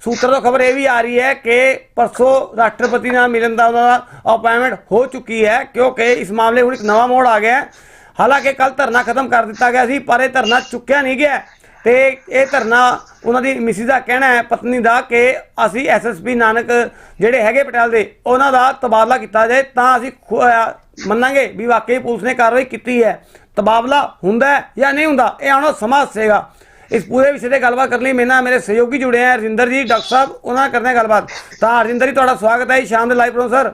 ਸੂਤਰ ਤੋਂ ਖਬਰ ਇਹ ਵੀ ਆ ਰਹੀ ਹੈ ਕਿ ਪਰਸੋਂ ਰਾਸ਼ਟਰਪਤੀ ਨਾਲ ਮਿਲਣ ਦਾ ਉਹਨਾਂ ਦਾ ਅਪਾਇੰਟਮੈਂਟ ਹੋ ਚੁੱਕੀ ਹੈ, ਕਿਉਂਕਿ ਇਸ ਮਾਮਲੇ ਹੁਣ ਇੱਕ ਨਵਾਂ ਮੋੜ ਆ ਗਿਆ ਹਾਲਾਂਕਿ ਕੱਲ ਧਰਨਾ ਖਤਮ ਕਰ ਦਿੱਤਾ ਗਿਆ ਸੀ, ਪਰ ਇਹ ਧਰਨਾ ਚੁੱਕਿਆ ਨਹੀਂ ਗਿਆ ਤੇ ਇਹ ਧਰਨਾ ਉਹਨਾਂ ਦੀ ਮਿਸਿਸ ਦਾ ਕਹਿਣਾ ਹੈ, ਪਤਨੀ ਦਾ ਕਿ ਅਸੀਂ ਐਸਐਸਪੀ ਨਾਨਕ ਜਿਹੜੇ ਹੈਗੇ ਪਟਿਆਲ ਦੇ, ਉਹਨਾਂ ਦਾ ਤਬਾਦਲਾ ਕੀਤਾ ਜਾਏ, ਤਾਂ ਅਸੀਂ ਖੁ- ਮੰਨਾਂਗੇ ਵੀ ਵਾਕਈ ਪੁਲਿਸ ਨੇ ਕਾਰਵਾਈ ਕੀਤੀ ਹੈ। ਤਬਾਦਲਾ ਹੁੰਦਾ ਜਾਂ ਨਹੀਂ ਹੁੰਦਾ, ਇਹ ਆਉਣਾ ਸਮਾਂ ਦੱਸੇਗਾ। ਇਸ ਪੂਰੇ ਵਿਸ਼ੇ ਤੇ ਗੱਲਬਾਤ ਕਰਨ ਲਈ ਮੇਰੇ ਨਾਲ ਮੇਰੇ ਸਹਿਯੋਗੀ ਜੁੜੇ ਆ ਰਜਿੰਦਰ ਜੀ ਡਾਕਟਰ ਸਾਹਿਬ ਉਹਨਾਂ ਨਾਲ ਕਰਦੇ ਹਾਂ ਗੱਲਬਾਤ। ਤਾਂ ਰਜਿੰਦਰ ਜੀ ਤੁਹਾਡਾ ਸਵਾਗਤ ਹੈ ਜੀ ਸ਼ਾਮ ਦੇ ਲਾਈਵ ਪ੍ਰੋਗਰਾਮ ਸਰ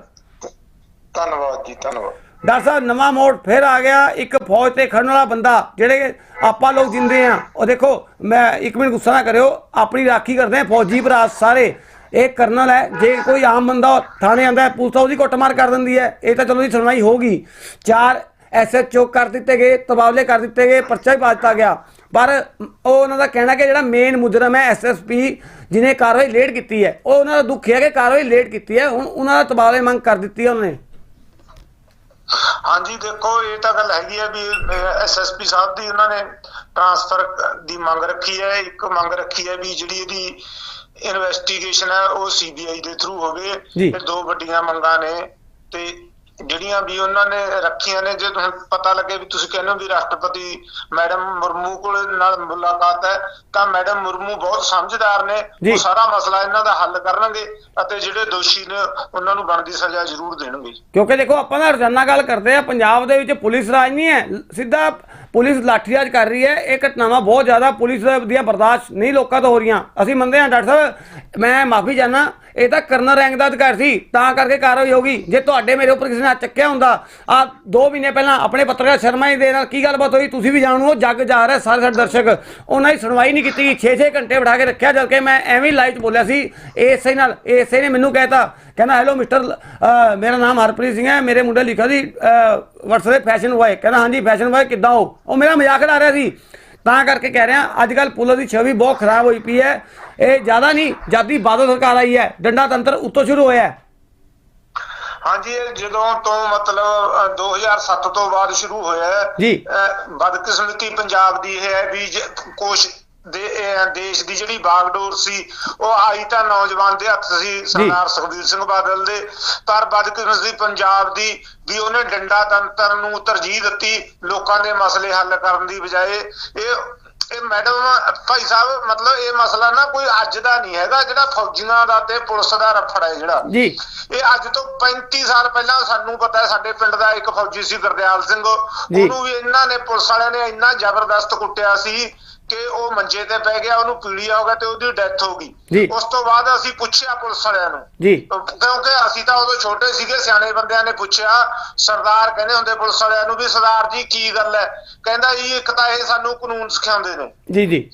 ਧੰਨਵਾਦ ਜੀ ਧੰਨਵਾਦ। ਡਾਕਟਰ ਸਾਹਿਬ ਨਵਾਂ ਮੋੜ ਫਿਰ ਆ ਗਿਆ ਇੱਕ ਫੌਜ ਤੇ ਖੜਨ ਵਾਲਾ ਬੰਦਾ ਜਿਹੜੇ ਆਪਾਂ ਲੋਕ ਜਿੰਦੇ ਆ। ਉਹ ਦੇਖੋ ਮੈਂ ਇੱਕ ਮਿੰਟ ਗੁੱਸਾ ਨਾ ਕਰਿਓ ਆਪਣੀ ਰਾਖੀ ਕਰਦੇ ਆ ਫੌਜੀ ਭਰਾ ਸਾਰੇ। ਇਹ ਕਰਨਲ ਹੈ ਜੇ ਕੋਈ ਆਮ ਬੰਦਾ ਥਾਣੇ ਆਂਦਾ ਹੈ ਪੁਲਿਸ ਉਹਦੀ ਕੁੱਟਮਾਰ ਕਰ ਦਿੰਦੀ ਹੈ। ਇਹ ਤਾਂ ਚਲੋ ਦੀ ਸੁਣਵਾਈ ਹੋਗੀ ਚਾਰ ਐਸਐਚਓ ਕਰ ਦਿੱਤੇ ਗਏ ਤਬਾਦਲੇ ਕਰ ਦਿੱਤੇ ਗਏ ਪਰਚਾ ਵੀ ਪਾ ਦਿੱਤਾ ਗਿਆ। ਪਰ ਉਹ ਉਹਨਾਂ ਦਾ ਕਹਿਣਾ ਕਿ ਜਿਹੜਾ ਮੇਨ ਮੁਜਰਮ ਹੈ ਐਸਐਸਪੀ ਜਿਹਨੇ ਕਾਰਵਾਈ ਲੇਟ ਕੀਤੀ ਹੈ ਉਹ ਉਹਨਾਂ ਦਾ ਦੁੱਖ ਹੈ ਕਿ ਕਾਰਵਾਈ ਲੇਟ ਕੀਤੀ ਹੈ ਹੁਣ ਉਹਨਾਂ ਦਾ ਤਬਾਦਲੇ ਮੰਗ ਕਰ ਦਿੱਤੀ ਹੈ ਉਹਨਾਂ ਹਾਂਜੀ ਦੇਖੋ ਇਹ ਤਾਂ ਗੱਲ ਹੈਗੀ ਹੈ ਵੀ ਐਸਐਸਪੀ ਸਾਹਿਬ ਦੀ ਉਹਨਾਂ ਨੇ ਟਰਾਂਸਫਰ ਦੀ ਮੰਗ ਰੱਖੀ ਹੈ ਇੱਕ ਮੰਗ ਰੱਖੀ ਹੈ ਵੀ ਜਿਹੜੀ ਇਹਦੀ ਇਨਵੈਸਟੀਗੇਸ਼ਨ ਹੈ ਉਹ ਸੀਬੀਆਈ ਦੇ ਥਰੂ ਹੋਵੇ। ਇਹ ਦੋ ਵੱਡੀਆਂ ਮੰਗਾਂ ਨੇ ਤੇ ਜਿਹੜੀਆਂ ਵੀ ਉਹਨਾਂ ਨੇ ਰੱਖੀਆਂ ਨੇ ਜੇ ਤੁਹਾਨੂੰ ਪਤਾ ਲੱਗੇ ਵੀ ਤੁਸੀਂ ਕਹਿੰਦੇ ਹੋ ਵੀ ਰਾਸ਼ਟਰਪਤੀ ਮੈਡਮ ਮੁਰਮੂ ਕੋਲ ਨਾਲ ਮੁਲਾਕਾਤ ਹੈ ਤਾਂ ਮੈਡਮ ਮੁਰਮੂ ਬਹੁਤ ਸਮਝਦਾਰ ਨੇ। ਉਹ ਸਾਰਾ ਮਸਲਾ ਇਹਨਾਂ ਦਾ ਹੱਲ ਕਰਨਗੇ ਅਤੇ ਜਿਹੜੇ ਦੋਸ਼ੀ ਨੇ ਉਹਨਾਂ ਨੂੰ ਬਣਦੀ ਸਜ਼ਾ ਜ਼ਰੂਰ ਦੇਣਗੇ। ਕਿਉਂਕਿ ਦੇਖੋ ਆਪਾਂ ਨਾ ਰੋਜ਼ਾਨਾ ਗੱਲ ਕਰਦੇ ਆ ਪੰਜਾਬ ਦੇ ਵਿੱਚ ਪੁਲਿਸ ਰਾਜ ਨਹੀਂ ਹੈ। ਸਿੱਧਾ ਪੁਲਿਸ ਲਾਠੀਚਾਰਜ ਕਰ ਰਹੀ ਹੈ। ਇਹ ਘਟਨਾਵਾਂ ਬਹੁਤ ਜ਼ਿਆਦਾ ਪੁਲਿਸ ਦੀਆਂ ਬਰਦਾਸ਼ਤ ਨਹੀਂ ਲੋਕਾਂ ਤੋਂ ਹੋ ਰਹੀਆਂ। ਅਸੀਂ ਮੰਨਦੇ ਹਾਂ, ਡਾਕਟਰ ਸਾਹਿਬ, ਮੈਂ ਮਾਫੀ ਚਾਹਨਾ ਇਹ ਤਾਂ ਕਰਨਲ ਰੈਂਕ ਦਾ ਅਧਿਕਾਰ ਸੀ, ਤਾਂ ਕਰਕੇ ਕਾਰਵਾਈ ਹੋਗੀ ਜੇ ਤੁਹਾਡੇ ਮੇਰੇ ਉੱਪਰ ਕਿਸੇ ਨੇ ਚੱਕਿਆ ਹੁੰਦਾ ਆ 2 ਮਹੀਨੇ ਪਹਿਲਾਂ ਆਪਣੇ ਪੱਤਰਕਾਰ ਸ਼ਰਮਾ ਜੀ ਦੇ ਨਾਲ ਕੀ ਗੱਲਬਾਤ ਹੋਈ, ਤੁਸੀਂ ਵੀ ਜਾਣੋ, ਜੱਗ ਜਾ ਰਿਹਾ ਸਾਰੇ ਸਾਡੇ ਦਰਸ਼ਕ। ਉਹਨਾਂ ਦੀ ਸੁਣਵਾਈ ਨਹੀਂ ਕੀਤੀ 6-6 ਘੰਟੇ ਬਿਠਾ ਕੇ ਰੱਖਿਆ, ਜਦ ਕਿ ਮੈਂ ਐਵੇਂ ਲਾਈਵ 'ਚ ਬੋਲਿਆ ਸੀ। ਏਐਸਆਈ ਨਾਲ ਏਐਸਆਈ ਨੇ ਮੈਨੂੰ ਕਹਿਤਾ। ਕਹਿੰਦਾ ਹੈਲੋ ਮਿਸਟਰ ਮੇਰਾ ਨਾਮ ਹਰਪ੍ਰੀਤ ਸਿੰਘ ਹੈ। ਮੇਰੇ ਮੁੰਡੇ ਲਿਖਿਆ ਸੀ WhatsApp ਤੇ ਫੈਸ਼ਨ ਬॉय ਕਹਿੰਦਾ ਹਾਂਜੀ ਫੈਸ਼ਨ ਬॉय ਕਿੱਦਾਂ ਹੋ? ਉਹ ਮੇਰਾ ਮਜ਼ਾਕ ਉਡਾ ਰਿਹਾ ਸੀ। ਤਾਂ ਕਰਕੇ ਕਹਿ ਰਿਹਾ ਅੱਜ ਕੱਲ ਪੁਲਿਸ ਦੀ ਛਵੀ ਬਹੁਤ ਖਰਾਬ ਹੋਈ ਪਈ ਹੈ। ਇਹ ਜ਼ਿਆਦਾ ਨਹੀਂ ਜਦ ਬਾਦਲ ਸਰਕਾਰ ਆਈ ਹੈ। ਡੰਡਾ ਤੰਤਰ ਉੱਤੋਂ ਸ਼ੁਰੂ ਹੋਇਆ ਹੈ। ਹਾਂਜੀ ਇਹ ਜਦੋਂ ਤੋਂ ਮਤਲਬ ਅ, 2007 ਤੋਂ ਬਾਅਦ ਸ਼ੁਰੂ ਹੋਇਆ ਹੈ। ਜੀ। ਬਦਕਿਸਮਤੀ ਪੰਜਾਬ ਦੀ ਇਹ ਹੈ ਵੀ ਇਹ ਦੇਸ਼ ਦੀ ਜਿਹੜੀ ਬਾਗਡੋਰ ਸੀ ਉਹ ਆਈ ਤਾਂ ਨੌਜਵਾਨ ਦੇ ਹੱਥ ਸੀ ਸਰਦਾਰ ਸੁਖਬੀਰ ਸਿੰਘ ਬਾਦਲ ਦੇ। ਪਰ ਬਦਕਿਸਮਤੀ ਪੰਜਾਬ ਦੀ ਵੀ ਉਹਨੇ ਡੰਡਾ ਤੰਤਰ ਨੂੰ ਤਰਜੀਹ ਦਿੱਤੀ ਲੋਕਾਂ ਦੇ ਮਸਲੇ ਹੱਲ ਕਰਨ ਦੀ ਬਜਾਏ। ਇਹ ਇਹ ਮੈਡਮ ਭਾਈ ਸਾਹਿਬ ਮਤਲਬ ਇਹ ਮਸਲਾ ਨਾ ਕੋਈ ਅੱਜ ਦਾ ਨਹੀਂ ਹੈਗਾ ਜਿਹੜਾ ਫੌਜੀਆਂ ਦਾ ਤੇ ਪੁਲਿਸ ਦਾ ਰਫੜ ਹੈ ਜਿਹੜਾ। ਜੀ। ਇਹ ਅੱਜ ਤੋਂ 35 ਸਾਲ ਪਹਿਲਾਂ ਸਾਨੂੰ ਪਤਾ ਹੈ ਸਾਡੇ ਪਿੰਡ ਦਾ ਇੱਕ ਫੌਜੀ ਸੀ ਗੁਰਦਿਆਲ ਸਿੰਘ। ਉਹਨੂੰ ਵੀ ਇਹਨਾਂ ਨੇ ਪੁਲਿਸ ਵਾਲਿਆਂ ਨੇ ਇੰਨਾ ਜ਼ਬਰਦਸਤ ਕੁੱਟਿਆ ਸੀ ਕਿ ਉਹ ਮੰਜੇ ਤੇ ਪੈ ਗਿਆ ਉਹਨੂੰ ਪੀੜੀਆ ਹੋ ਗਿਆ ਤੇ ਉਹਦੀ ਡੈਥ ਹੋ। ਗਈ। ਉਸ ਤੋਂ ਬਾਅਦ ਅਸੀਂ ਪੁੱਛਿਆ ਪੁਲਿਸ ਵਾਲਿਆਂ ਨੂੰ। ਕਿਉਂਕਿ ਅਸੀਂ ਤਾਂ ਉਦੋਂ ਛੋਟੇ ਸੀਗੇ ਸਿਆਣੇ ਬੰਦਿਆਂ ਨੇ ਪੁੱਛਿਆ ਸਰਦਾਰ ਕਹਿੰਦੇ ਹੁੰਦੇ ਪੁਲਿਸ ਵਾਲਿਆਂ ਨੂੰ ਵੀ ਸਰਦਾਰ ਜੀ ਕੀ ਗੱਲ ਹੈ? ਕਹਿੰਦਾ ਜੀ ਇੱਕ ਤਾਂ ਇਹ ਸਾਨੂੰ ਕਾਨੂੰਨ ਸਿਖਾਉਂਦੇ ਨੇ। ਜੀ ਜੀ।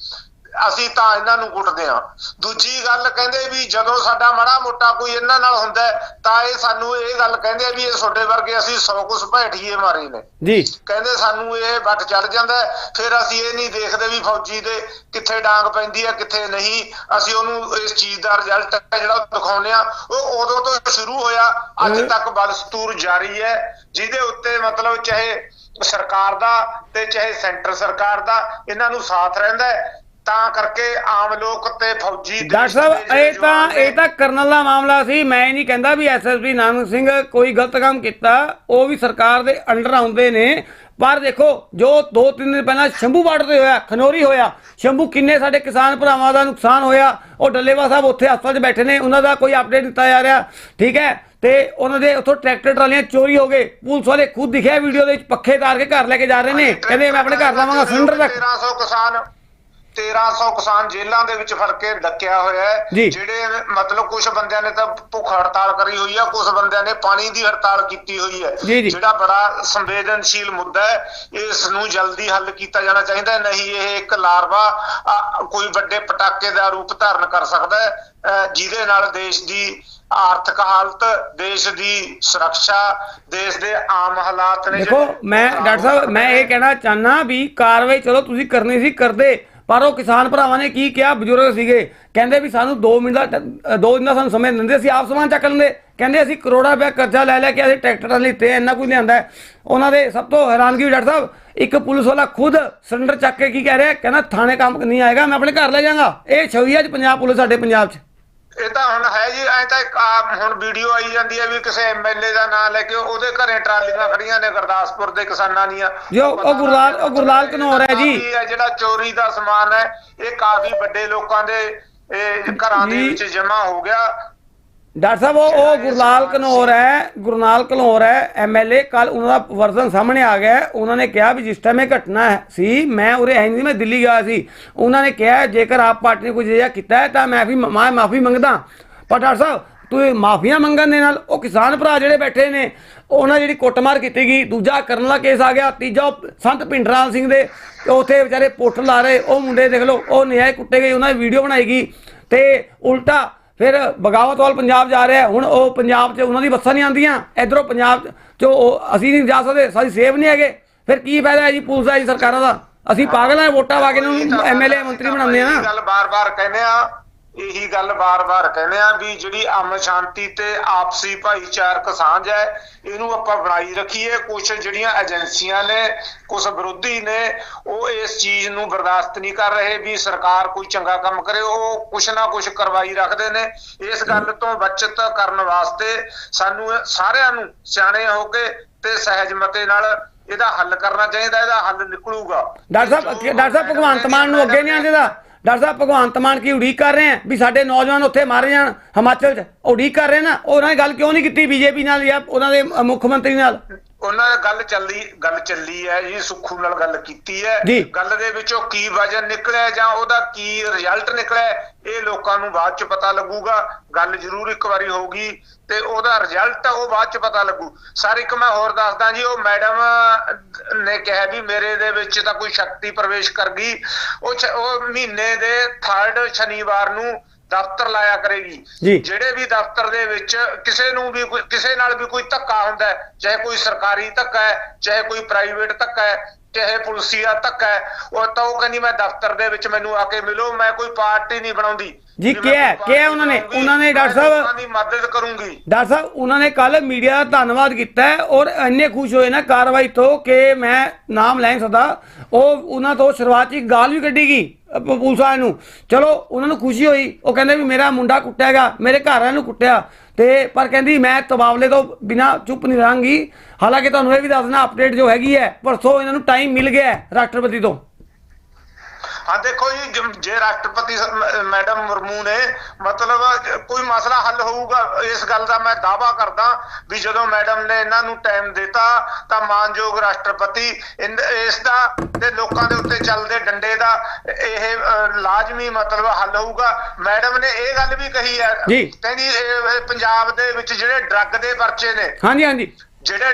ਅਸੀਂ ਤਾਂ ਇਹਨਾਂ ਨੂੰ ਕੁੱਟਦੇ ਆ ਦੂਜੀ ਗੱਲ ਕਹਿੰਦੇ ਵੀ ਜਦੋਂ ਸਾਡਾ ਮਾੜਾ ਮੋਟਾ ਕੋਈ ਇਹਨਾਂ ਨਾਲ ਹੁੰਦਾ ਤਾਂ ਇਹ ਸਾਨੂੰ ਇਹ ਗੱਲ ਕਹਿੰਦੇ ਆ ਵੀ ਇਹ ਤੁਹਾਡੇ ਵਰਗੇ ਅਸੀਂ ਸੌ ਕੁਸ ਭੈਠੀਏ ਮਾਰੇ ਨੇ। ਜੀ। ਕਹਿੰਦੇ ਸਾਨੂੰ ਇਹ ਵੱਟ ਚੜ ਜਾਂਦਾ ਫਿਰ ਅਸੀਂ ਇਹ ਨਹੀਂ ਦੇਖਦੇ ਵੀ ਫੌਜੀ ਦੇ ਕਿੱਥੇ ਡਾਂਗ ਪੈਂਦੀ ਹੈ ਕਿੱਥੇ ਨਹੀਂ। ਅਸੀਂ ਉਹਨੂੰ ਇਸ ਚੀਜ਼ ਦਾ ਰਿਜ਼ਲਟ ਹੈ ਜਿਹੜਾ ਦਿਖਾਉਂਦੇ ਆ ਉਹ ਉਦੋਂ ਤੋਂ ਸ਼ੁਰੂ ਹੋਇਆ ਅੱਜ। ਤੱਕ ਬਦਸਤੂਰ ਜਾਰੀ ਹੈ। ਜਿਹਦੇ ਉੱਤੇ ਮਤਲਬ ਚਾਹੇ ਸਰਕਾਰ ਦਾ ਤੇ ਚਾਹੇ ਸੈਂਟਰ ਸਰਕਾਰ ਦਾ ਇਹਨਾਂ ਨੂੰ ਸਾਥ ਰਹਿੰਦਾ ਹੈ। ਤਾਂ ਕਰਕੇ ਆਮ ਲੋਕ ਤੇ ਫੌਜੀ ਡਾਕਟਰ ਸਾਹਿਬ ਇਹ ਤਾਂ ਇਹ ਤਾਂ ਕਰਨਲ ਦਾ ਮਾਮਲਾ ਸੀ। ਮੈਂ ਨਹੀਂ ਕਹਿੰਦਾ ਵੀ ਐਸਐਸਪੀ ਨਾਨਕ ਸਿੰਘ ਕੋਈ ਗਲਤ ਕੰਮ ਕੀਤਾ। ਉਹ ਵੀ ਸਰਕਾਰ ਦੇ ਅੰਡਰ ਆਉਂਦੇ ਨੇ। ਪਰ ਦੇਖੋ ਜੋ 2-3 ਦਿਨ ਪਹਿਲਾਂ ਸ਼ੰਭੂ ਬਾਰਡਰ ਤੇ ਹੋਇਆ ਖਨੋਰੀ ਹੋਇਆ ਸ਼ੰਭੂ ਕਿੰਨੇ ਸਾਡੇ ਕਿਸਾਨ ਭਰਾਵਾਂ ਦਾ ਨੁਕਸਾਨ ਹੋਇਆ ਉਹ ਡੱਲੇਵਾ ਸਾਹਿਬ ਉੱਥੇ ਹਸਪਤਾਲ 'ਚ ਬੈਠੇ ਨੇ ਉਹਨਾਂ ਦਾ ਕੋਈ ਅਪਡੇਟ ਦਿੱਤਾ ਜਾ ਰਿਹਾ ਠੀਕ ਹੈ? ਤੇ ਉਹਨਾਂ ਦੇ ਉੱਥੋਂ ਟਰੈਕਟਰ ਟਰਾਲੀਆਂ ਚੋਰੀ ਹੋ ਗਏ। ਪੁਲਿਸ ਵਾਲੇ ਖੁਦ ਦਿਖਿਆ ਵੀਡੀਓ ਦੇ ਵਿੱਚ ਪੱਖੇ ਤਾਰ ਕੇ ਘਰ ਲੈ ਕੇ ਜਾ ਰਹੇ ਨੇ। ਕਹਿੰਦੇ ਮੈਂ ਆਪਣੇ ਘਰ ਲਾਵਾਂਗਾ ਸਿਲੰਡਰ ਤੱਕ 1300 ਕਿਸਾਨ 1300 ਕਿਸਾਨ ਜੇਲ੍ਹਾਂ ਦੇ ਵਿੱਚ ਫੜ ਕੇ ਡੱਕਿਆ ਹੋਇਆ। ਹੈ ਜਿਹੜੇ ਮਤਲਬ ਕੁਝ ਬੰਦਿਆਂ ਨੇ ਤਾਂ ਭੁੱਖ ਹੜਤਾਲ ਕਰੀ ਹੋਈ ਆ ਕੁਝ ਬੰਦਿਆਂ ਨੇ ਪਾਣੀ ਦੀ ਹੜਤਾਲ ਕੀਤੀ ਹੋਈ ਹੈ। ਜਿਹੜਾ ਬੜਾ ਸੰਵੇਦਨਸ਼ੀਲ ਮੁੱਦਾ ਹੈ ਇਸ ਨੂੰ ਜਲਦੀ ਹੱਲ ਕੀਤਾ ਜਾਣਾ ਚਾਹੀਦਾ ਹੈ ਨਹੀਂ ਇਹ ਇੱਕ ਲਾਰਵਾ ਕੋਈ ਵੱਡੇ ਪਟਾਕੇ ਦਾ ਰੂਪ ਧਾਰਨ ਕਰ ਸਕਦਾ ਹੈ ਜਿਹਦੇ ਨਾਲ ਦੇਸ਼ ਦੀ ਆਰਥਿਕ ਹਾਲਤ ਦੇਸ਼ ਦੀ ਸੁਰੱਖਿਆ ਦੇਸ਼ ਦੇ ਆਮ ਹਾਲਾਤ ਨੇ ਦੇਖੋ ਮੈਂ ਡਾਕਟਰ ਸਾਹਿਬ ਹੋ ਮੈਂ ਇਹ ਕਹਿਣਾ ਚਾਹਨਾ ਵੀ ਕਾਰਵਾਈ ਚਲੋ ਤੁਸੀਂ ਕਰਨੀ ਸੀ ਕਰਦੇ ਪਰ ਉਹ ਕਿਸਾਨ ਭਰਾਵਾਂ ਨੇ ਕੀ ਕਿਹਾ? ਬਜ਼ੁਰਗ ਸੀਗੇ। ਕਹਿੰਦੇ ਵੀ ਸਾਨੂੰ 2 ਮਿੰਟ ਦਾ 2 ਦਿਨ ਦਾ ਸਾਨੂੰ ਸਮੇਂ ਦਿੰਦੇ, ਅਸੀਂ ਆਪ ਸਮਾਨ ਚੱਕ ਲੈਂਦੇ। ਕਹਿੰਦੇ ਅਸੀਂ ਕਰੋੜਾਂ ਰੁਪਏ ਕਰਜ਼ਾ ਲੈ ਲੈ ਕੇ ਅਸੀਂ ਟਰੈਕਟਰਾਂ ਲਿੱਤੇ ਇੰਨਾ ਕੁਝ ਲਿਆਂਦਾ ਉਹਨਾਂ ਦੇ ਸਭ ਤੋਂ ਹੈਰਾਨਗੀ ਡਾਕਟਰ ਸਾਹਿਬ, ਇੱਕ ਪੁਲਿਸ ਵਾਲਾ ਖੁਦ ਸਿਲੰਡਰ ਚੱਕ ਕੇ ਕੀ ਕਹਿ ਰਿਹਾ ਕਹਿੰਦਾ, ਥਾਣੇ ਕੰਮ ਨਹੀਂ ਆਏਗਾ, ਮੈਂ ਆਪਣੇ ਘਰ ਲੈ ਜਾਵਾਂਗਾ। ਇਹ ਛਵੀ ਹੈ ਅੱਜ ਪੰਜਾਬ ਪੁਲਿਸ ਸਾਡੇ ਪੰਜਾਬ 'ਚ। ਇਹ ਤਾਂ ਹੁਣ ਹੈ ਜੀ ਐ ਤਾਂ ਇੱਕ ਆਹ ਹੁਣ ਵੀਡੀਓ ਆਈ ਜਾਂਦੀ ਹੈ ਵੀ ਕਿਸੇ ਐਮਐਲਏ ਦਾ ਨਾਮ ਲੈ ਕੇ ਉਹਦੇ ਘਰੇ ਟਰਾਲੀਆਂ ਖੜੀਆਂ ਨੇ ਗੁਰਦਾਸਪੁਰ ਦੇ ਕਿਸਾਨਾਂ ਦੀਆਂ। ਜੋ ਉਹ ਗੁਰਲਾਲ ਉਹ ਗੁਰਲਾਲ ਘਨੌਰ ਹੈ ਜੀ। ਜਿਹੜਾ ਚੋਰੀ ਦਾ ਸਮਾਨ ਹੈ ਇਹ ਕਾਫੀ ਵੱਡੇ ਲੋਕਾਂ ਦੇ ਇਹ ਘਰਾਂ ਦੇ। ਵਿੱਚ ਜਮ੍ਹਾਂ ਹੋ ਗਿਆ। ਡਾਕਟਰ ਸਾਹਿਬ, ਉਹ ਉਹ ਗੁਰਲਾਲ ਕਨੌਰ ਹੈ ਗੁਰਨਾਲ ਕਨੌਰ ਹੈ ਐਮਐਲਏ ਕੱਲ ਉਹਨਾਂ ਦਾ ਵਰਜ਼ਨ ਸਾਹਮਣੇ ਆ ਗਿਆ ਉਹਨਾਂ ਨੇ ਕਿਹਾ ਵੀ ਜਿਸ ਟਾਈਮ ਇਹ ਘਟਨਾ ਹੈ ਸੀ, ਮੈਂ ਉਰੇ ਹੈ ਨਹੀਂ ਮੈਂ ਦਿੱਲੀ ਗਿਆ ਸੀ। ਉਹਨਾਂ ਨੇ ਕਿਹਾ, ਜੇਕਰ ਆਪ ਪਾਰਟੀ ਨੇ ਕੁਝ ਅਜਿਹਾ ਕੀਤਾ ਹੈ, ਤਾਂ ਮੈਂ ਵੀ ਮੈਂ ਮਾਫੀ ਮੰਗਦਾ। ਪਰ ਡਾਕਟਰ ਸਾਹਿਬ, ਤੂੰ ਮਾਫੀਆਂ ਮੰਗਣ ਦੇ ਨਾਲ, ਉਹ ਕਿਸਾਨ ਭਰਾ ਜਿਹੜੇ ਬੈਠੇ ਨੇ, ਉਹਨਾਂ ਜਿਹੜੀ ਕੁੱਟਮਾਰ ਕੀਤੀ ਗਈ, ਦੂਜਾ ਕਰਨ ਦਾ ਕੇਸ ਆ ਗਿਆ, ਤੀਜਾ ਉਹ ਸੰਤ ਪਿੰਡਰਾਲ ਸਿੰਘ ਦੇ, ਤੇ ਉੱਥੇ ਵਿਚਾਰੇ ਪੋਸਟਰ ਲਾ ਰਹੇ, ਉਹ ਮੁੰਡੇ ਦੇਖ ਲਓ, ਉਹ ਨਿਆਏ ਕੁੱਟੇ ਗਏ, ਉਹਨਾਂ ਦੀ ਵੀਡੀਓ ਬਣਾਈ ਗਈ, ਤੇ ਉਲਟਾ ਫਿਰ ਬਗਾਵਤ ਵਾਲ ਪੰਜਾਬ ਜਾ ਰਿਹਾ। ਹੁਣ ਉਹ ਪੰਜਾਬ 'ਚ ਉਹਨਾਂ ਦੀ ਬੱਸਾਂ ਨਹੀਂ ਆਉਂਦੀਆਂ। ਇਧਰੋਂ ਪੰਜਾਬ 'ਚ ਅਸੀਂ ਨਹੀਂ ਜਾ ਸਕਦੇ ਸਾਡੀ ਸੇਵ ਨਹੀਂ ਹੈਗੇ। ਫਿਰ ਕੀ ਫਾਇਦਾ ਹੈ ਜੀ ਪੁਲਿਸ ਦਾ ਜੀ ਸਰਕਾਰਾਂ ਦਾ? ਅਸੀਂ ਪਾਗਲ ਆ ਵੋਟਾਂ ਪਾ ਕੇ ਇਹਨਾਂ ਨੂੰ ਐਮਐਲਏ ਮੰਤਰੀ ਬਣਾਉਂਦੇ ਆ ਨਾ। ਗੱਲ ਬਾਰ-ਬਾਰ ਕਹਿੰਦੇ ਆ ਇਹੀ ਗੱਲ ਬਾਰ-ਬਾਰ ਕਹਿੰਦੇ ਆ ਵੀ ਜਿਹੜੀ ਅਮਨ ਸ਼ਾਂਤੀ ਤੇ ਆਪਸੀ ਭਾਈਚਾਰਕ ਸਾਂਝ ਹੈ, ਇਹਨੂੰ ਆਪਾਂ ਬਣਾਈ ਰੱਖੀਏ। ਕੁਝ ਜਿਹੜੀਆਂ ਏਜੰਸੀਆਂ ਨੇ ਕੁਝ ਵਿਰੋਧੀ ਨੇ, ਉਹ ਇਸ ਚੀਜ਼ ਨੂੰ ਬਰਦਾਸ਼ਤ ਨਹੀਂ ਕਰ ਰਹੇ ਵੀ ਸਰਕਾਰ ਕੋਈ ਚੰਗਾ ਕੰਮ ਕਰੇ। ਉਹ ਕੁਛ ਨਾ ਕੁਛ ਕਰਵਾਈ ਰੱਖਦੇ ਨੇ। ਇਸ ਗੱਲ ਤੋਂ ਬਚਤ ਕਰਨ ਵਾਸਤੇ ਸਾਨੂੰ ਸਾਰਿਆਂ ਨੂੰ ਸਿਆਣੇ ਹੋ ਕੇ ਤੇ ਸਹਿਜ ਮਤੇ ਨਾਲ ਇਹਦਾ ਹੱਲ ਕਰਨਾ ਚਾਹੀਦਾ। ਇਹਦਾ ਹੱਲ ਨਿਕਲੂਗਾ। ਡਾਕਟਰ ਸਾਹਿਬ ਡਾਕਟਰ ਸਾਹਿਬ, ਭਗਵੰਤ ਮਾਨ ਨੂੰ ਅੱਗੇ ਨਹੀਂ ਆਉਂਦੇ ਦਾ? ਡਾਕਟਰ ਸਾਹਿਬ ਭਗਵੰਤ ਮਾਨ ਕੀ ਉਡੀਕ ਕਰ ਰਹੇ ਆ ਵੀ ਸਾਡੇ ਨੌਜਵਾਨ ਉੱਥੇ ਮਾਰੇ ਜਾਣ, ਹਿਮਾਚਲ 'ਚ? ਉਡੀਕ ਕਰ ਰਹੇ ਨਾ? ਉਹਨਾਂ ਨੇ ਗੱਲ ਕਿਉਂ ਨਹੀਂ ਕੀਤੀ? ਬੀਜੇਪੀ ਨਾਲ ਜਾਂ ਉਹਨਾਂ ਦੇ ਮੁੱਖ ਮੰਤਰੀ ਨਾਲ? ਉਹਨਾਂ ਨੇ ਗੱਲ ਚੱਲੀ ਗੱਲ ਚੱਲੀ ਹੈ ਜੀ ਸੁੱਖੂ ਨਾਲ ਗੱਲ ਕੀਤੀ ਹੈ। ਗੱਲ ਦੇ ਵਿੱਚੋਂ ਕੀ ਵਜਨ ਨਿਕਲਿਆ ਜਾਂ ਉਹਦਾ ਕੀ ਰਿਜ਼ਲਟ ਨਿਕਲਿਆ ਇਹ ਲੋਕਾਂ ਨੂੰ ਬਾਅਦ ਚ ਪਤਾ ਲੱਗੂਗਾ। ਗੱਲ ਜ਼ਰੂਰ ਇੱਕ ਵਾਰੀ ਹੋਊਗੀ ਤੇ ਉਹਦਾ ਰਿਜ਼ਲਟ ਉਹ ਬਾਅਦ ਚ ਪਤਾ ਲੱਗੂ। ਸਰ ਇੱਕ ਮੈਂ ਹੋਰ ਦੱਸਦਾ ਜੀ ਉਹ ਮੈਡਮ ਨੇ ਕਿਹਾ ਵੀ ਮੇਰੇ ਦੇ ਵਿੱਚ ਤਾਂ ਕੋਈ ਸ਼ਕਤੀ ਪ੍ਰਵੇਸ਼ ਕਰ ਗਈ। ਉਹ ਮਹੀਨੇ ਦੇ 3rd ਸ਼ਨੀਵਾਰ ਨੂੰ ਦਫ਼ਤਰ ਲਾਇਆ ਕਰੇਗੀ। ਜਿਹੜੇ ਵੀ ਦਫ਼ਤਰ ਦੇ ਵਿੱਚ ਕਿਸੇ ਨੂੰ ਵੀ ਕਿਸੇ ਨਾਲ ਵੀ ਕੋਈ ਧੱਕਾ ਹੁੰਦਾ ਹੈ ਚਾਹੇ ਕੋਈ ਸਰਕਾਰੀ ਧੱਕਾ ਹੈ ਚਾਹੇ ਕੋਈ ਪ੍ਰਾਈਵੇਟ ਧੱਕਾ ਹੈ ਚਾਹੇ ਪੁਲਸੀਆ ਧੱਕਾ ਹੈ। ਉਹ ਤਾਂ ਉਹ ਕਹਿੰਦੀ ਮੈਂ ਦਫ਼ਤਰ ਦੇ ਵਿੱਚ ਮੈਨੂੰ ਆ ਕੇ ਮਿਲੋ ਮੈਂ ਕੋਈ ਪਾਰਟੀ ਨਹੀਂ ਬਣਾਉਂਦੀ। ਜੀ, ਕਿਹਾ- ਕਿਹਾ ਉਹਨਾਂ ਨੇ- ਉਹਨਾਂ ਨੇ ਡਾਕਟਰ ਸਾਹਿਬ- ਦੀ ਮਦਦ ਕਰੂੰਗੀ। ਡਾਕਟਰ ਸਾਹਿਬ ਉਹਨਾਂ ਨੇ ਕੱਲ ਮੀਡੀਆ ਦਾ ਧੰਨਵਾਦ ਕੀਤਾ ਔਰ ਇੰਨੇ ਖੁਸ਼ ਹੋਏ ਨਾ ਕਾਰਵਾਈ ਤੋਂ ਕਿ ਮੈਂ ਨਾਮ ਲੈ ਸਕਦਾ ਉਹ ਉਹਨਾਂ ਤੋਂ ਸ਼ੁਰੂਆਤ ਇੱਕ ਗਾਲ ਵੀ ਕੱਢੀ ਗਈ ਪੁਲਿਸ ਨੂੰ। ਚਲੋ ਉਹਨਾਂ ਨੂੰ ਖੁਸ਼ੀ ਹੋਈ। ਉਹ ਕਹਿੰਦੇ ਵੀ ਮੇਰਾ ਮੁੰਡਾ ਕੁੱਟਿਆ ਗਿਆ ਮੇਰੇ ਘਰ ਵਾਲਿਆਂ ਨੂੰ ਕੁੱਟਿਆ। ਤੇ ਪਰ ਕਹਿੰਦੀ ਮੈਂ ਤਬਾਵਲੇ ਤੋਂ ਬਿਨਾ ਚੁੱਪ ਨਹੀਂ ਰਹਾਂਗੀ। ਹਾਲਾਂਕਿ ਤੁਹਾਨੂੰ ਇਹ ਵੀ ਦੱਸਣਾ ਅਪਡੇਟ ਜੋ ਹੈਗੀ ਹੈ, ਪਰਸੋਂ ਇਹਨਾਂ ਨੂੰ ਟਾਈਮ ਮਿਲ ਗਿਆ ਰਾਸ਼ਟਰਪਤੀ ਤੋਂ। ਹਾਂ ਦੇਖੋ ਜੀ ਜ- ਰਾਸ਼ਟਰਪਤੀ ਮੈਡਮ ਮੁਰਮੂ ਨੇ ਮਤਲਬ ਕੋਈ ਮਸਲਾ ਹੱਲ ਹੋਊਗਾ ਇਸ ਗੱਲ ਦਾ ਮੈਂ ਦਾਵਾ ਕਰਦਾ ਵੀ ਜਦੋਂ ਮੈਡਮ ਨੇ ਇਹਨਾਂ ਨੂੰ ਟਾਈਮ ਦਿੱਤਾ ਤਾਂ ਮਾਨਯੋਗ ਰਾਸ਼ਟਰਪਤੀ ਇਸ ਦਾ ਤੇ ਲੋਕਾਂ ਦੇ ਉੱਤੇ ਚੱਲਦੇ ਡੰਡੇ ਦਾ ਇਹ ਲਾਜ਼ਮੀ ਮਤਲਬ ਹੱਲ ਹੋਊਗਾ ਮੈਡਮ ਨੇ ਇਹ ਗੱਲ ਵੀ ਕਹੀ ਹੈ। ਕਹਿੰਦੀ ਪੰਜਾਬ ਦੇ ਵਿੱਚ ਜਿਹੜੇ ਡਰੱਗ ਦੇ ਪਰਚੇ ਨੇ ਹਾਂਜੀ ਹਾਂਜੀ ਜਿਹੜੇ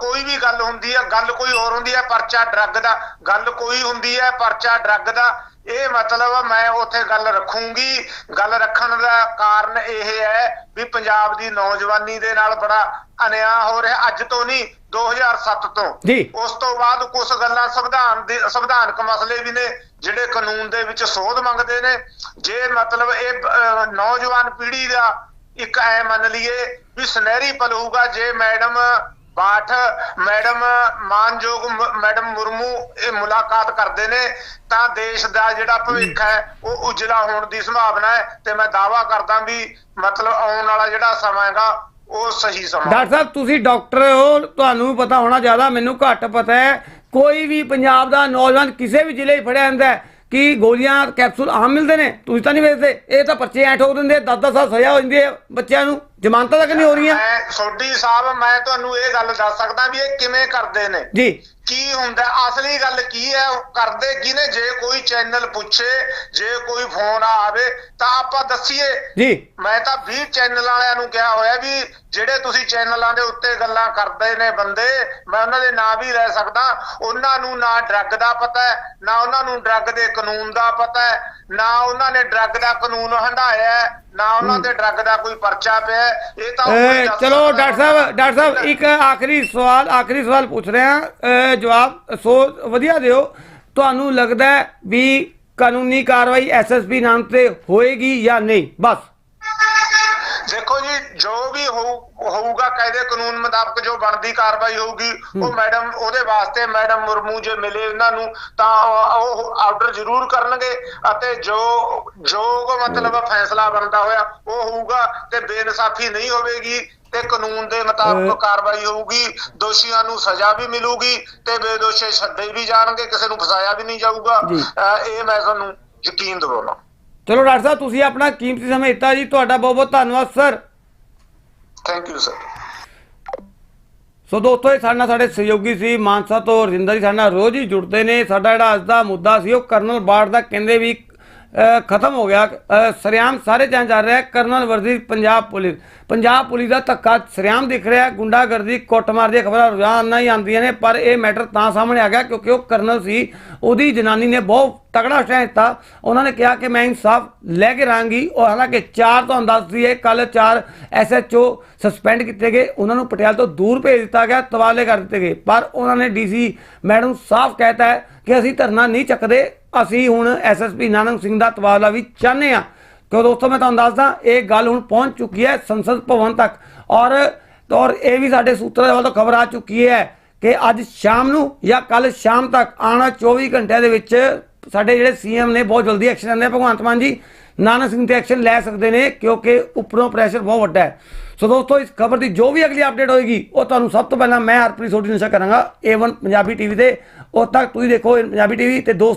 ਕੋਈ ਵੀ ਗੱਲ ਹੁੰਦੀ ਹੈ ਗੱਲ ਕੋਈ ਹੋਰ ਹੁੰਦੀ ਹੈ ਪਰਚਾ ਡਰੱਗ ਦਾ ਗੱਲ ਕੋਈ ਹੁੰਦੀ ਹੈ ਪਰਚਾ ਡਰੱਗ ਦਾ ਇਹ ਮਤਲਬ ਮੈਂ ਉੱਥੇ ਗੱਲ ਰੱਖੂੰਗੀ। ਗੱਲ ਰੱਖਣ ਦਾ ਕਾਰਨ ਇਹ ਹੈ ਵੀ ਪੰਜਾਬ ਦੀ ਨੌਜਵਾਨੀ ਦੇ ਨਾਲ ਬੜਾ ਅਨਿਆਂ ਹੋ ਰਿਹਾ ਅੱਜ ਤੋਂ ਨਹੀਂ 2007 ਤੋਂ। ਜੀ। ਉਸ ਤੋਂ ਬਾਅਦ ਕੁਝ ਗੱਲਾਂ ਸੰਵਿਧਾਨ ਦੇ ਸੰਵਿਧਾਨਕ ਮਸਲੇ ਵੀ ਨੇ ਜਿਹੜੇ ਕਾਨੂੰਨ ਦੇ ਵਿੱਚ ਸੋਧ ਮੰਗਦੇ ਨੇ। ਜੇ ਮਤਲਬ ਇਹ ਨੌਜਵਾਨ ਪੀੜ੍ਹੀ ਦਾ ਇੱਕ ਐ ਮੰਨ ਲਈਏ ਵੀ ਸੁਨਹਿਰੀ ਪਲ ਹੋਊਗਾ ਜੇ ਮੈਡਮ ਬਾਠ ਮੈਡਮ ਮਾਨਯੋਗ ਮੈਡਮ ਮੁਰਮੂ ਇਹ ਮੁਲਾਕਾਤ ਕਰਦੇ ਨੇ ਤਾਂ ਦੇਸ਼ ਦਾ ਜਿਹੜਾ ਭਵਿੱਖ ਹੈ ਉਹ ਉਜਲਾ ਹੋਣ ਦੀ ਸੰਭਾਵਨਾ ਹੈ ਤੇ ਮੈਂ ਦਾਵਾ ਕਰਦਾ ਵੀ ਮਤਲਬ ਆਉਣ ਵਾਲਾ ਜਿਹੜਾ ਸਮਾਂ ਹੈਗਾ ਉਹ ਸਹੀ ਸਮਾਂ ਡਾਕਟਰ ਸਾਹਿਬ ਤੁਸੀਂ ਡਾਕਟਰ ਹੋ ਤੁਹਾਨੂੰ ਪਤਾ ਹੋਣਾ ਜ਼ਿਆਦਾ ਮੈਨੂੰ ਘੱਟ ਪਤਾ ਹੈ ਕੋਈ ਵੀ ਪੰਜਾਬ ਦਾ ਨੌਜਵਾਨ ਕਿਸੇ ਵੀ ਜ਼ਿਲ੍ਹੇ 'ਚ ਫੜਿਆ ਜਾਂਦਾ ਹੈ ਕਿ ਗੋਲੀਆਂ ਕੈਪਸੂਲ ਆਮ ਮਿਲਦੇ ਨੇ ਤੁਸੀਂ ਤਾਂ ਨਹੀਂ ਵੇਚਦੇ ਇਹ ਤਾਂ ਪਰਚੇ ਐ ਠੋਕ ਦਿੰਦੇ 10-10 ਸਾਲ ਸਜ਼ਾ ਹੋ ਜਾਂਦੀ ਹੈ ਬੱਚਿਆਂ ਨੂੰ। ਜ਼ਮਾਨਤਾਂ ਤੱਕ ਨਹੀਂ ਹੋ ਰਹੀਆਂ? ਮੈਂ ਸੋਢੀ ਸਾਹਿਬ ਮੈਂ ਤੁਹਾਨੂੰ ਇਹ ਗੱਲ ਦੱਸ ਸਕਦਾ ਵੀ ਇਹ ਕਿਵੇਂ ਕਰਦੇ ਨੇ। ਜੀ। ਕੀ ਹੁੰਦਾ? ਅਸਲੀ ਗੱਲ ਕੀ ਹੈ ਕਰਦੇ ਕੀ ਨੇ ਜੇ ਕੋਈ ਚੈਨਲ ਪੁੱਛੇ ਜੇ ਕੋਈ ਫੋਨ ਆਵੇ ਤਾਂ ਆਪਾਂ ਦੱਸੀਏ। ਜੀ। ਮੈਂ ਤਾਂ 20 ਚੈਨਲ ਵਾਲਿਆਂ ਨੂੰ ਕਿਹਾ ਹੋਇਆ ਵੀ ਜਿਹੜੇ ਤੁਸੀਂ ਚੈਨਲਾਂ ਦੇ ਉੱਤੇ ਗੱਲਾਂ ਕਰਦੇ ਨੇ ਬੰਦੇ ਮੈਂ ਉਹਨਾਂ ਦੇ ਨਾਂ ਵੀ ਲੈ ਸਕਦਾ। ਉਹਨਾਂ ਨੂੰ ਨਾ ਡਰੱਗ ਦਾ ਪਤਾ ਹੈ ਨਾ ਉਹਨਾਂ ਨੂੰ ਡਰੱਗ ਦੇ ਕਾਨੂੰਨ ਦਾ ਪਤਾ ਹੈ ਨਾ ਉਹਨਾਂ ਨੇ ਡਰੱਗ ਦਾ ਕਾਨੂੰਨ ਹੰਢਾਇਆ ਹੈ, ਨਾ ਉਹਨਾਂ ਤੇ ਡਰੱਗ ਦਾ ਕੋਈ ਪਰਚਾ ਪਿਆ। ਇਹ ਤਾਂ ਚਲੋ ਡਾਕਟਰ ਸਾਹਿਬ ਡਾਕਟਰ ਸਾਹਿਬ ਇੱਕ ਆਖਰੀ ਸਵਾਲ ਆਖਰੀ ਸਵਾਲ ਪੁੱਛ ਰਿਹਾ ਜਵਾਬ ਸੋ ਵਧੀਆ ਦਿਓ। ਤੁਹਾਨੂੰ ਲੱਗਦਾ ਵੀ ਕਾਨੂੰਨੀ ਕਾਰਵਾਈ ਐਸਐਸਪੀ ਨਾਮ ਤੇ ਹੋਏਗੀ ਜਾਂ ਨਹੀਂ? ਬਸ। ਦੇਖੋ ਜੀ ਜੋ ਵੀ ਹੋਊ- ਹੋਊਗਾ ਕਾਇਦੇ ਕਾਨੂੰਨ ਮੁਤਾਬਕ ਜੋ ਬਣਦੀ ਕਾਰਵਾਈ ਹੋਊਗੀ ਉਹ ਮੈਡਮ ਉਹਦੇ ਵਾਸਤੇ ਮੈਡਮ ਮੁਰਮੂ ਜੇ ਮਿਲੇ ਇਹਨਾਂ ਨੂੰ ਤਾਂ ਉਹ- ਆਰਡਰ ਜ਼ਰੂਰ ਕਰਨਗੇ ਅਤੇ ਜੋ ਜੋ ਮਤਲਬ ਫੈਸਲਾ ਬਣਦਾ ਹੋਇਆ ਉਹ ਹੋਊਗਾ ਤੇ ਬੇਇਨਸਾਫੀ ਨਹੀਂ ਹੋਵੇਗੀ ਤੇ ਕਾਨੂੰਨ ਦੇ ਮੁਤਾਬਕ ਕਾਰਵਾਈ ਹੋਊਗੀ ਦੋਸ਼ੀਆਂ ਨੂੰ ਸਜ਼ਾ ਵੀ ਮਿਲੂਗੀ ਤੇ ਬੇਦੋਸ਼ੇ ਛੱਡੇ ਵੀ ਜਾਣਗੇ ਕਿਸੇ ਨੂੰ ਫਸਾਇਆ ਵੀ ਨਹੀਂ ਜਾਊਗਾ। ਇਹ ਮੈਂ ਤੁਹਾਨੂੰ ਯਕੀਨ ਦਿਵਾਉਣਾ। ਚਲੋ ਡਾਕਟਰ ਸਾਹਿਬ ਤੁਸੀਂ ਆਪਣਾ ਕੀਮਤੀ ਸਮਾਂ ਦਿੱਤਾ ਜੀ ਤੁਹਾਡਾ ਬਹੁਤ ਬਹੁਤ ਧੰਨਵਾਦ sir. Thank you sir so ਦੋਸਤੋ, ਇਹ ਸਾਡੇ ਨਾਲ ਸਾਡੇ ਸਹਿਯੋਗੀ ਸੀ, ਮਾਨਸਾ ਤੋਂ ਰਜਿੰਦਰ ਜੀ, ਸਾਡੇ ਨਾਲ ਰੋਜ਼ ਹੀ ਜੁੜਦੇ ਨੇ। ਸਾਡਾ ਜਿਹੜਾ ਅੱਜ ਦਾ ਮੁੱਦਾ ਸੀ, ਉਹ ਕਰਨਲ ਬਾੜ ਦਾ ਕਹਿੰਦੇ ਵੀ ਖਤਮ ਹੋ ਗਿਆ। ਸਰਿਆਮ ਸਾਰੇ ਜਾਂ ਜਾ ਰਿਹਾ ਕਰਨਲ ਵਰਦੀ, ਪੰਜਾਬ ਪੁਲਿਸ। ਪੰਜਾਬ ਪੁਲਿਸ ਦਾ ਧੱਕਾ ਸਰਿਆਮ ਦਿਖ ਰਿਹਾ ਗੁੰਡਾਗਰਦੀ, ਕੁੱਟਮਾਰ ਦੀਆਂ ਖਬਰਾਂ ਰੋਜ਼ਾਨਾ ਹੀ ਆਉਂਦੀਆਂ ਨੇ, ਪਰ ਇਹ ਮੈਟਰ ਤਾਂ ਸਾਹਮਣੇ ਆ ਗਿਆ, ਕਿਉਂਕਿ ਉਹ ਕਰਨਲ ਸੀ, ਉਹਦੀ ਜਨਾਨੀ ਨੇ ਬਹੁਤ ਤਗੜਾ ਸਟੈਂਡ ਦਿੱਤਾ ਉਹਨਾਂ ਨੇ ਕਿਹਾ ਕਿ ਮੈਂ ਇਨਸਾਫ ਲੈ ਕੇ ਰਹਾਂਗੀ। ਔਰ ਹਾਲਾਂਕਿ ਚਾਰ ਤੁਹਾਨੂੰ ਦੱਸ ਦਈਏ ਕੱਲ ਚਾਰ ਐਸਐਚਓ ਸਸਪੈਂਡ ਕੀਤੇ ਗਏ। ਉਹਨਾਂ ਨੂੰ ਪਟਿਆਲਾ ਤੋਂ ਦੂਰ ਭੇਜ ਦਿੱਤਾ ਗਿਆ, ਤਬਾਦਲੇ ਕਰ ਦਿੱਤੇ ਗਏ। ਪਰ ਉਹਨਾਂ ਨੇ ਡੀਸੀ ਮੈਡਮ ਸਾਫ਼ ਕਹਿਤਾ ਹੈ ਕਿ ਅਸੀਂ ਧਰਨਾ ਨਹੀਂ ਚੱਕਦੇ। ਅਸੀਂ ਹੁਣ ਐਸਐਸਪੀ ਨਾਨਕ ਸਿੰਘ ਦਾ ਤਬਾਦਲਾ ਵੀ ਚਾਹੁੰਦੇ ਆ ਕਿਉਂ ਦੋਸਤੋ, ਮੈਂ ਤੁਹਾਨੂੰ ਦੱਸਦਾ, ਇਹ ਗੱਲ ਹੁਣ ਪਹੁੰਚ ਚੁੱਕੀ ਹੈ ਸੰਸਦ ਭਵਨ ਤੱਕ। ਔਰ ਔਰ ਇਹ ਵੀ ਸਾਡੇ ਸੂਤਰਾਂ ਦੇ ਵੱਲੋਂ ਖਬਰ ਆ ਚੁੱਕੀ ਹੈ ਕਿ ਅੱਜ ਸ਼ਾਮ ਨੂੰ ਜਾਂ ਕੱਲ ਸ਼ਾਮ ਤੱਕ ਆਉਣਾ 24 ਘੰਟਿਆਂ ਦੇ ਵਿੱਚ ਸਾਡੇ ਜਿਹੜੇ ਸੀਐਮ ਨੇ, ਬਹੁਤ ਜਲਦੀ ਐਕਸ਼ਨ ਲੈਂਦੇ ਭਗਵੰਤ ਮਾਨ ਜੀ ਨਾਨਕ ਸਿੰਘ ਤੇ ਐਕਸ਼ਨ ਲੈ ਸਕਦੇ ਨੇ, ਕਿਉਂਕਿ ਉੱਪਰੋਂ ਪ੍ਰੈਸ਼ਰ ਬਹੁਤ ਵੱਡਾ ਹੈ। ਸੋ ਦੋਸਤੋ, ਇਸ ਖਬਰ ਦੀ ਜੋ ਵੀ ਅਗਲੀ ਅਪਡੇਟ ਹੋਏਗੀ, ਉਹ ਤੁਹਾਨੂੰ ਸਭ ਤੋਂ ਪਹਿਲਾਂ ਮੈਂ ਹਰਪ੍ਰੀਤ ਸੋਢੀ ਨਸ਼ਾ ਕਰਾਂਗਾ A1 ਪੰਜਾਬੀ ਟੀਵੀ ਤੇ। ਉਦ ਤੱਕ ਤੁਸੀਂ ਦੇਖੋ ਪੰਜਾਬੀ ਟੀਵੀ ਤੇ ਦੋਸਤ